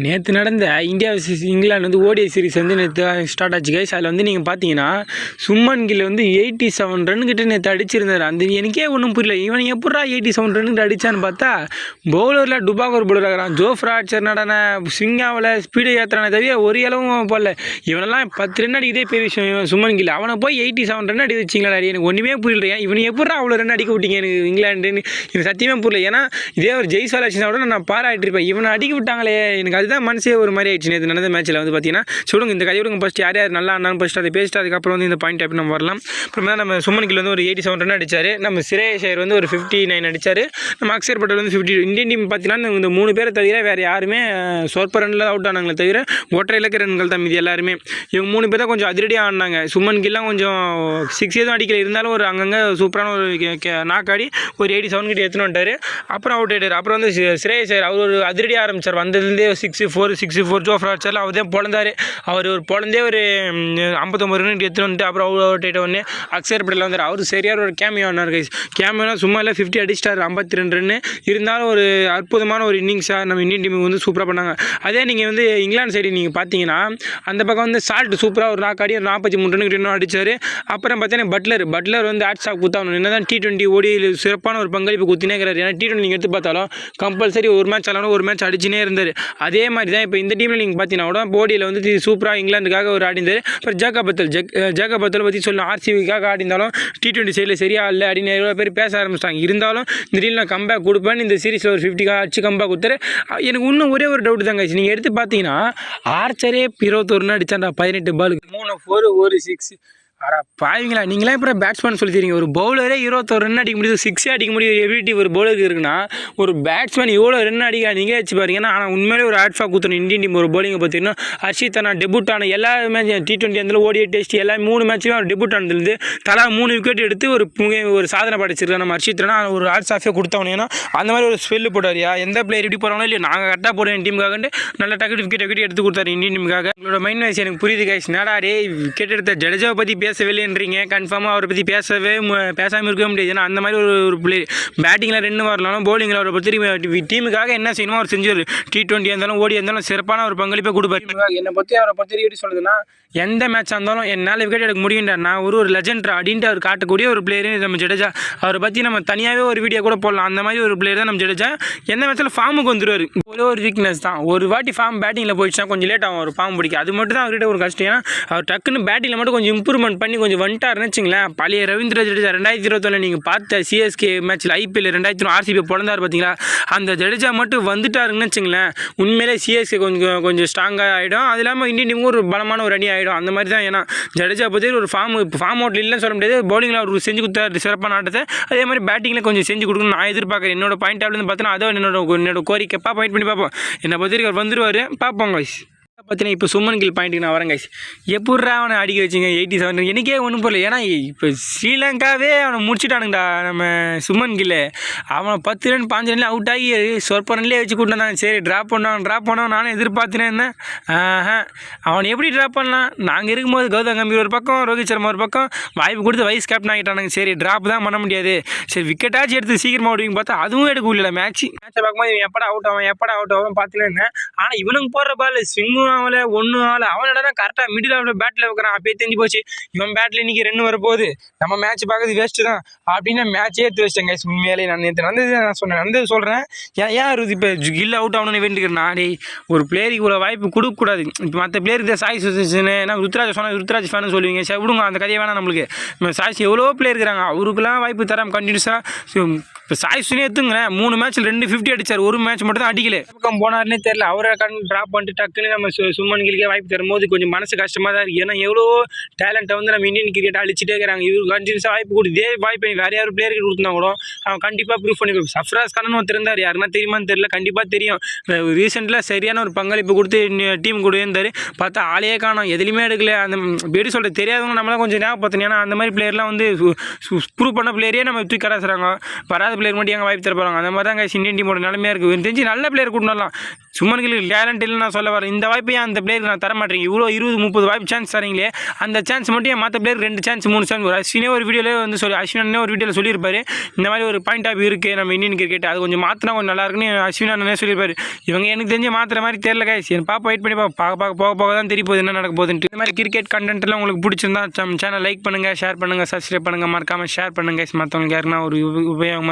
நேற்று நடந்த India vs England வந்து ஓடிஐ சீரிஸ் வந்து நேற்று ஸ்டார்ட் ஆச்சு கைஸ் அதில் வந்து நீங்கள் பார்த்தீங்கன்னா சும்மன் கில் வந்து எயிட்டி செவன் ரன் கிட்ட நேற்று அடிச்சிருந்தார். அந்த எனக்கே ஒன்றும் புரியல. இவன் எப்படா எயிட்டி செவன் ரன் அடிச்சான்னு பார்த்தா பவுலரில் டுபாகர் பவுலர் ஆகிறான். ஜோஃப்ரா ஆச்சர் நடன ஸ்விங்காவில் ஸ்பீடு ஏற்றுறானே தவிர ஒரு அளவும் போடல. இவனெல்லாம் பத்து ரன் அடிக்கதே பெரிய விஷயம் இவன் சும்மன் கில். அவனை போய் எயிட்டி செவன் ரன் அடி வச்சிங்களா எனக்கு ஒன்றுமே புரியல இவன் எப்படா அவ்வளோ ரன் அடிக்க விட்டீங்க எனக்கு இங்கிலாண்டுன்னு எனக்கு சத்தியமே புரியல. ஏன்னா இதே ஒரு ஜெய்ஸ்வால் கூட நான் பாராட்டிருப்பேன். இவனை அடிக்க விட்டாங்களே எனக்கு அதுதான் மனசே ஒரு மாதிரி ஆயிடுச்சு. நேற்று நடந்த மேட்ச்சில் வந்து பார்த்தீங்கன்னா சொல்லுங்க இந்த கதை விடுங்க ஃபஸ்ட் யார் யார் நல்லா ஆனாலும் ஃபஸ்ட் அதை பேசிட்டு அதுக்கப்புறம் வந்து இந்த பாயிண்ட் அப்படி நம்ம வரலாம். அப்புறம் தான் நம்ம சுமன் கில் வந்து ஒரு எயிட்டி செவன் ரன் அடிச்சார். நம்ம சிரேஷ் ஐயர் வந்து ஒரு ஃபிஃப்டி நைன் அடிச்சார். நம்ம அக்ஷர் பட்டேல் வந்து ஃபிஃப்டி இந்தியன் டீம் பார்த்தீங்கன்னா இந்த மூணு பேரை தவிர வேறு யாருமே சொற்ப ரனில் அவுட் ஆனாங்களே தவிர ஒற்றை இலக்க ரன்கள் தான் மீதி எல்லாருமே. இவங்க மூணு பேர் தான் கொஞ்சம் அதிரடியாக ஆடினாங்க. சுமன் கில்லாம் கொஞ்சம் சிக்ஸ் எதுவும் அடிக்கல. இருந்தாலும் ஒரு அங்கங்கே சூப்பரான ஒரு நாக்காடி ஒரு எயிட்டி செவன் கிட்ட எடுத்துன்னு வந்துட்டார். அப்புறம் அவுட் ஆயிட்டார். அப்புறம் வந்து சிரேஷ் ஐயர் அவர் ஒரு அதிரடி ஆரம்பிச்சார். வந்ததுலேருந்தே சிக்ஸு ஃபோர் சிக்ஸு ஃபோர் ஜோ அடிச்சார் அவர் தான் பிறந்தார் அவர் ஒரு பிறந்தே ஒரு ஐம்பத்தொம்பது ரன் எடுத்துன்னு வந்துட்டு அப்புறம் அவ்வளோ அவுட் ஆகிட்ட உடனே அக்ஷர் பட்டேல் வந்தார். அவர் சரியாக ஒரு கேமியோ ஆனார் கைஸ் கேமியோனா சும்மா இல்லை ஃபிஃப்டி அடிச்சிட்டார் ஐம்பத்தி ரெண்டு ரன்னு இருந்தாலும் ஒரு அற்புதமான ஒரு இன்னிங்ஸாக நம்ம இந்தியன் டீமுக்கு வந்து சூப்பராக பண்ணாங்க. அதே நீங்கள் வந்து இங்கிலாந்து சைடு நீங்கள் பார்த்தீங்கன்னா அந்த பக்கம் வந்து சால்ட் சூப்பராக ஒரு நாக்காடி ஒரு நாற்பத்தி மூணு ரன் கிட்ட அடித்தார் அப்புறம் பார்த்தீங்கன்னா பட்லர் பட்லர் வந்து ஆட்ஸ் ஆஃப் குத்தாகணும் என்ன தான் டி டுவெண்ட்டி ஓடியில் சிறப்பான ஒரு பங்களிப்பு குத்தினே இருக்கிறார் ஏன்னா டி டுவெண்ட்டி நீங்கள் எடுத்து பார்த்தாலும் கம்பல்சரி ஒரு மேட்ச் ஆனாலும் ஒரு மேட்ச் அடிச்சுனே இருந்தார். அதே மாதிரி தான் இப்போ இந்த டீமில் நீங்கள் பார்த்தீங்கன்னா கூட போடியில் வந்து சூப்பராக இங்கிலாந்துக்காக ஒரு ஆடிந்தார் அப்புறம் ஜேக்கபத்தல் ஜக் ஜேக்கப் பற்றி சொல்லணும். ஆர்சிபிக்காக ஆடிந்தாலும் டி ட்வெண்ட்டி சைடில் சரியா இல்லை அப்படின்னு நிறைய பேர் பேச ஆரம்பிச்சிட்டாங்க. இருந்தாலும் திடீர்னு நான் கம்பேக் கொடுப்பேன் இந்த சீரிஸில் ஒரு ஃபிஃப்டிக்காக அடிச்சு கம்பேக் கொடுத்தாரு. எனக்கு இன்னும் ஒரே ஒரு டவுட் தாங்க நீங்கள் எடுத்து பார்த்தீங்கன்னா ஆர்ச்சரே இருபத்தொருன்னு அடிச்சாண்டா பதினெட்டு பாலுக்கு மூணு ஃபோர் ஒரு சிக்ஸ் அடா பாவீங்களா? நீங்களே அப்புறம் பேட்ஸ்மேன் சொல்லித்தீங்க ஒரு பவுலரே இருபத்தொரு ரன் அடிக்க முடியுது சிக்ஸே அடிக்க முடியுது எபிலிட்டி ஒரு பவுலருக்கு இருக்குன்னா ஒரு பேட்ஸ்மேன் இவ்வளோ ரன் அடிக்க நீங்களே வச்சு பாருங்க ஏன்னா ஆனால் உண்மையிலே ஒரு ஆட்ஃபா குத்தணும் இந்தியன் டீம் ஒரு பவுலிங்கை பார்த்தீங்கன்னா ஹர்ஷித் அண்ணா டெபுட் ஆன எல்லா மேட்ச் டி டுவெண்ட்டி அந்த ஓடிஐ டெஸ்ட் எல்லா மூணு மேட்ச்சுமே அவர் டெபுட் ஆனதுலேருந்து தலா மூணு விக்கெட் எடுத்து ஒரு புகை- ஒரு சாதனை படைச்சிருக்காரு நம்ம ஹர்ஷித் அண்ணா. ஒரு ஆட்ஸ் ஆஃபே கொடுத்தவனே ஏன்னா அந்த மாதிரி ஒரு ஸ்பெல்லு போட்டாரியா? எந்த பிளேயர் எப்படி போகிறாங்களோ இல்லையா? நாங்கள் கரெக்டாக போடுறேன் டீமுக்காக நல்ல டக்கெட் விக்கெட் விக்கெட் எடுத்து கொடுத்தாரு இந்தியன் டீமுக்காக உங்களோட மைண்ட் வாய்ஸ் எனக்கு புரியுது கைஸ் என்னடா டே விக்கெட் எடுத்த ஜடேஜாவை பற்றி பேசவில்லைன்றீங்க. கன்ஃபார்மாக அவரை பற்றி பேசவே பேசாமல் இருக்கவே முடியாது. ஏன்னா அந்த மாதிரி ஒரு ஒரு பிளேயர் பேட்டிங்கில் ரெண்டு வரலாம் பவுலிங்கில் அவரை பற்றி டீமுக்காக என்ன செய்யணுமோ அவர் செஞ்சுரு டி டுவெண்ட்டி இருந்தாலும் ஓடி இருந்தாலும் சிறப்பான ஒரு பங்களிப்பை கொடுப்பார். என்னை பற்றி அவரை பற்றி எப்படி சொல்லுதுன்னா எந்த மேட்சாக இருந்தாலும் என்னால் விக்கெட் எடுக்க முடியும்டா. நான் ஒரு ஒரு லெஜெண்ட்ரா அப்படின்ட்டு அவர் காட்டக்கூடிய ஒரு பிளேயரு நம்ம ஜடேஜா. அவரை பற்றி நம்ம தனியாகவே ஒரு வீடியோ கூட போடலாம். அந்த மாதிரி ஒரு பிளேயர் தான் நம்ம ஜடேஜா. எந்த மேட்ச்சில் ஃபார்முக்கு வந்துருவார். ஒரே ஒரு வீக்னஸ் தான். ஒரு வாட்டி ஃபார்ம் பேட்டிங்கில் போயிடுச்சுன்னா கொஞ்சம் லேட் ஆகும். ஒரு ஃபார்ம் பிடிக்க. அது மட்டும் தான் அவர்கிட்ட ஒரு கஷ்டம். ஏன்னா அவர் டக்குன்னு பேட்டிங்கில் மட்டும் கொஞ்சம் இம்ப்ரூவ்மெண்ட் பண்ணி கொஞ்சம் வந்துட்டாருன்னு வச்சுங்களேன். பழைய ரவீந்திர ஜடேஜா ரெண்டாயிரத்தி இருபத்தொன்னு நீங்கள் பார்த்த சிஎஸ்கே மேட்ச்சில் ஐபிஎல் ரெண்டாயிரத்தி ஆர்சிபி பிறந்தார் பார்த்தீங்களா அந்த ஜடேஜா மட்டும் வந்துட்டாருன்னு வச்சுங்களேன். உண்மையிலே சிஎஸ்கே கொஞ்சம் கொஞ்சம் ஸ்ட்ராங்காக ஆகிடும் அது இல்லாமல் இந்தியன் டீமுக்கு ஒரு பலமான ஒரு அணி ஆகிடும் அந்த மாதிரி தான் ஏன்னா ஜடேஜா பற்றி ஒரு ஃபார்ம் ஃபார்ம் அவுட்ல இல்லைன்னு சொல்ல முடியாது. பவுலிங்கில் அவர் செஞ்சு கொடுத்தாரு. சிறப்பான ஆட்டத்தை. அதே மாதிரி பேட்டிங்கில் கொஞ்சம் செஞ்சு கொடுக்கணும் நான் எதிர்பார்க்குறேன். என்னோட பாயிண்ட் ஆஃப்லேருந்து பார்த்தோன்னா அதான் என்னோட என்னோட கோரிக்கை. பாப்பா வெயிட் பண்ணி பார்ப்போம். என்னை பற்றி அவர் வந்துருவார். பார்ப்போம் guys. பார்த்தீங்கன்னா இப்போ சுமன் கில் பாயிண்ட்டுக்கு நான் வரேன் கைஸ் எப்பட்றா அவனை அடிக்க வச்சிங்க? எயிட்டி செவன் எனக்கே ஒன்றும் புரியல. ஏன்னா இப்போ ஸ்ரீலங்காவே அவனை முடிச்சுட்டானுங்கடா நம்ம சுமன் கில்லு. அவனை பத்து ரன் பாஞ்சு ரன்ல அவுட் ஆகி சொற்ப ரன்லேயே வச்சு கூட்டினான் சரி ட்ராப் பண்ணான் ட்ராப் பண்ணான் நானும் எதிர்பார்த்தேன் என்ன? ஆஹா. அவன் எப்படி ட்ராப் பண்ணலாம்? நாங்கள் இருக்கும்போது கௌதம் கம்பீர் ஒரு பக்கம் ரோஹித் சர்மா ஒரு பக்கம் வாய்ப்பு கொடுத்து வைஸ் கேப்டன் ஆகிட்டானுங்க. சரி ட்ராப் தான் பண்ண முடியாது. சரி விக்கெட்டாச்சும் எடுத்து சீக்கிரமாக ஓடுவீங்க பார்த்தா அதுவும் எடுக்க முடியல. மேட்ச் மேட்சை பார்க்கும்போது எப்படா அவுட் ஆகும் எப்படா அவுட் ஆகும் பார்த்துட்டு இருந்தேன். ஆனால் இவனுக்கு போடுற பால் ஸ்விங்கும் ஆகல ஒன்றும் ஆகல அவனோட கரெக்டாக மிடில் ஆஃப் பேட்டில் வைக்கிறான். அப்பயே தெரிஞ்சு போச்சு. இவன் பேட்டில் இன்னைக்கு ரெண்டு வரப்போகுது. நம்ம மேட்ச் பார்க்கறது வேஸ்ட்டு தான். அப்படின்னு மேட்சே எடுத்து வச்சிட்டேன் கைஸ் உண்மையிலே நான் நேற்று நடந்தது நான் சொன்னேன். நடந்தது சொல்கிறேன் ஏன் ஏன் இது இப்போ கில் அவுட் ஆகணும்னு வேண்டிக்கிறேன். டேய் ஒரு பிளேயருக்கு இவ்வளோ வாய்ப்பு கொடுக்கக்கூடாது இப்போ மற்ற பிளேயருக்கு சாய் சுசேஷனு நான் ருத்ராஜ் சொன்னால் ருத்ராஜ் ஃபேனு சொல்லுவீங்க. சரி விடுங்க அந்த கதையை வேணாம் நம்மளுக்கு. சாய்ஸ் எவ்வளோ பிளேயர் இருக்கிறாங்க. அவருக்குலாம் வாய்ப்பு தராம கண்டினியூஸாக இப்போ சாய் சுனே எடுத்துங்களேன். மூணு மேட்ச்சில் ரெண்டு ஃபிஃப்டி அடிச்சார். ஒரு மேட்ச் மட்டும் தான் அடிக்கல. பக்கம் போனார்னே தெரியல. அவரை கண் ட்ராப் பண்ணிட்டு டக்குன்னு நம்ம சு சுமன் வாய்ப்பு தரும்போது கொஞ்சம் மனசு கஷ்டமாக தான் இருக்குது ஏன்னா எவ்வளோ டேலண்ட்டை வந்து நம்ம இந்தியன் கிரிக்கெட் அழிச்சிட்டே இருக்கிறாங்க. இவரு கண்டினியூஸாக வாய்ப்பு கொடுத்து இதே வாய்ப்பு வேறு யாரும் பிளேயருக்கு கொடுத்தா கூட அவன் கண்டிப்பாக ப்ரூவ் பண்ணி சஃப்ராஸ் கானன் ஒருத்தர் இருந்தார். யாருன்னா தெரியுமான்னு தெரியல. கண்டிப்பாக தெரியும். ரீசெண்டாக சரியான ஒரு பங்களிப்பு கொடுத்து டீம் கூட இருந்தார். பார்த்தா ஆளையே காணும். எதுலையுமே எடுக்கல. அந்த எப்படி சொல்கிறது தெரியாதவங்க நம்மளாம் கொஞ்சம் ஞாபகப்படுத்தணும். ஏன்னா அந்த மாதிரி பிளேயர்லாம் வந்து ப்ரூவ் பண்ண பிளேயரே நம்ம தூக்கி கராசுறாங்க வராத பிளேயர் மட்டும் எங்கே வாய்ப்பு தரப்போறாங்க. அந்த மாதிரி தான் இந்தியன் டீமோட நிலைமையாக இருக்குது தெரிஞ்சு நல்ல பிளேயர் கொண்டு வரலாம். சும்மன்களுக்கு டேலண்ட் இல்லைன்னு நான் சொல்ல வரேன் இந்த வாய்ப்பு வாய்ப்பை அந்த பிளேயருக்கு நான் தர மாட்டேங்க இவ்வளோ இருபது முப்பது வாய்ப்பு சான்ஸ் தரீங்களே. அந்த சான்ஸ் மட்டும் மற்ற பிளேயர் ரெண்டு சான்ஸ் மூணு சான்ஸ் ஒரு அஸ்வினே ஒரு வீடியோவில் வந்து சொல்லி அஸ்வினே ஒரு வீடியோவில் சொல்லியிருப்பாரு. இந்த மாதிரி ஒரு பாயிண்ட் ஆஃப் இருக்குது நம்ம இந்தியன் கிரிக்கெட் அது கொஞ்சம் மாற்றினா கொஞ்சம் நல்லா இருக்குன்னு அஸ்வினா அண்ணனே சொல்லியிருப்பாரு. இவங்க எனக்கு தெரிஞ்சு மாத்திர மாதிரி தெரியல guys. என் பாப்பா வெயிட் பண்ணி பார்க்க பார்க்க பார்க்க போக போக தான் தெரிய போகுது என்ன நடக்க போகுதுன்ட்டு. இந்த மாதிரி கிரிக்கெட் கண்டென்ட்லாம் உங்களுக்கு பிடிச்சிருந்தா சேனல் லைக் பண்ணுங்கள் ஷேர் பண்ணுங்கள் சப்ஸ்கிரைப் பண்ணுங்கள் மறக்காமல் ஷேர் பண்ணுங்கள் guys. மற்றவங்களுக்கு யாருன்னா ஒரு உபயோகமாக